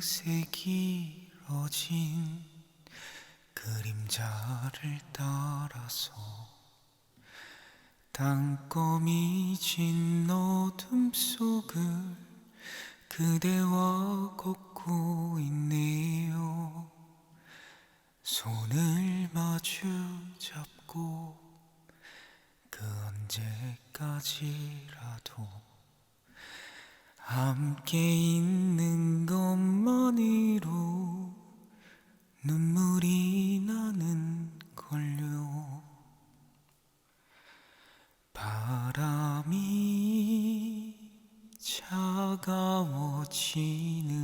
어느새 길어진 그림자를 따라서 땅거미 진 어둠 속을 그대와 걷고 있네요. 손을 마주 잡고 그 언제까지라도 함께 있는 것만으로 눈물이 나는 걸요. 바람이 차가워지는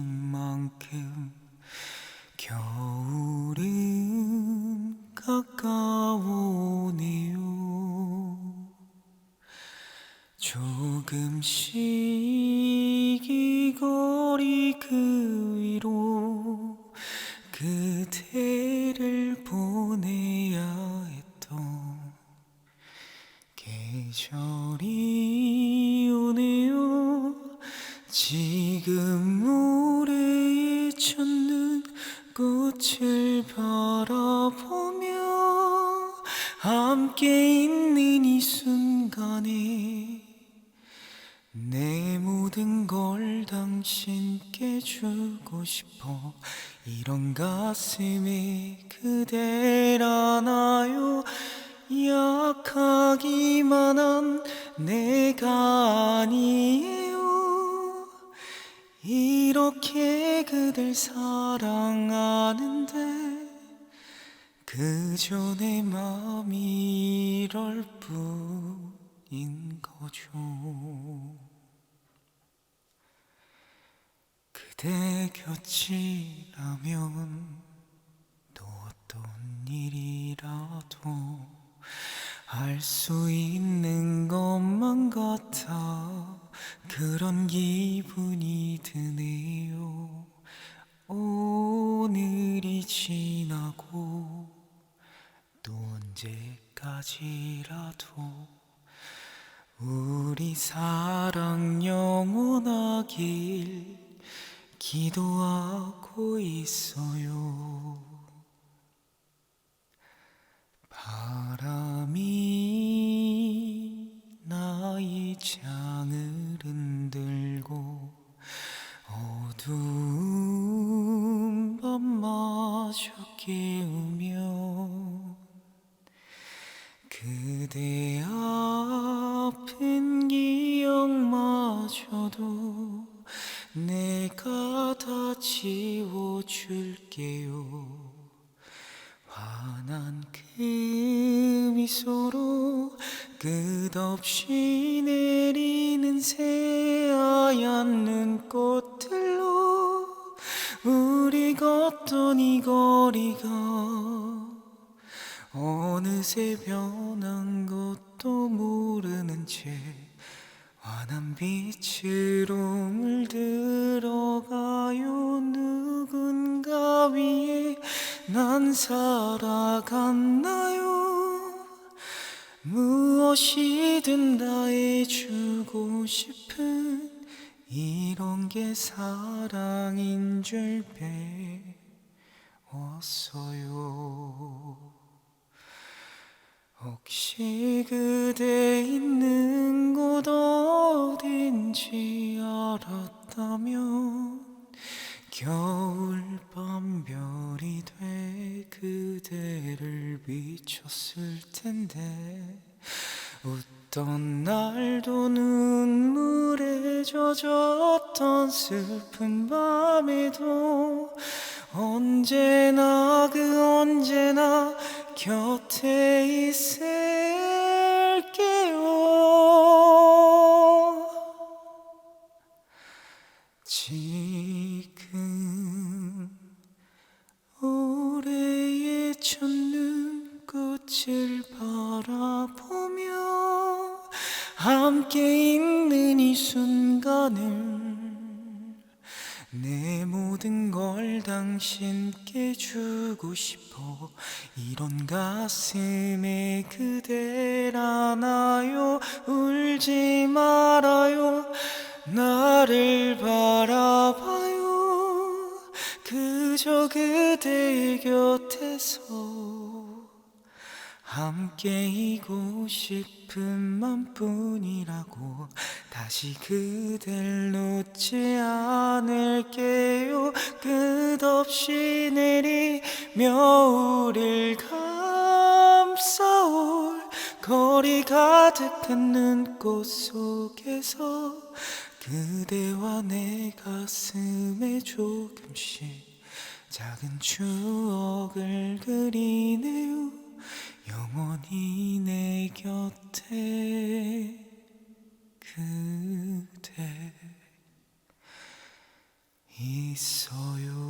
만큼 겨울은 가까워오네요. 조금씩 이 거리 그 위로 그대를 보내야 했던 계절이 오네요. 지금 모래에 젖는 꽃을 바라보며 함께 있는 이 순간에 내 모든 걸 당신께 주고 싶어. 이런 가슴에 그댈 안아요? 약하기만 한 내가 아니에요. 이렇게 그댈 사랑하는데 그저 내 맘이 이럴 뿐인 거죠 그대 곁이라면 또 어떤 일이라도 할수 있는 것만 같아. 그런 기분이 드네요. 오늘이 지나고 또 언제까지라도 우리 사랑 영원하길 기도하고 있어 끝없이 내리는 새하얀 눈꽃들로 우리 걷던 이 거리가 어느새 변한 것도 모르는 채 환한 빛으로 물들어가요. 누군가 위해 난 살아갔나요 무엇이든 다 해주고 싶은 이런 게 사랑인 줄 배웠어요. 혹시 그대 있는 곳 텐데 웃던 날도 눈물에 젖었던 슬픈 밤에도 언제나 그 언제나 곁에 함께 있는 이 순간을 내 모든 걸 당신께 주고 싶어 이런 가슴에 그댈 안아요? 울지 말아요. 나를 바라봐요. 그저 그대의 곁에서 함께이고 싶은 맘뿐이라고 다시 그댈 놓지 않을게요. 끝없이 내리며 우릴 감싸올 거리 가득한 눈꽃 속에서 그대와 내 가슴에 조금씩 작은 추억을 그리네요 영원히 내 곁에 그대 있어요.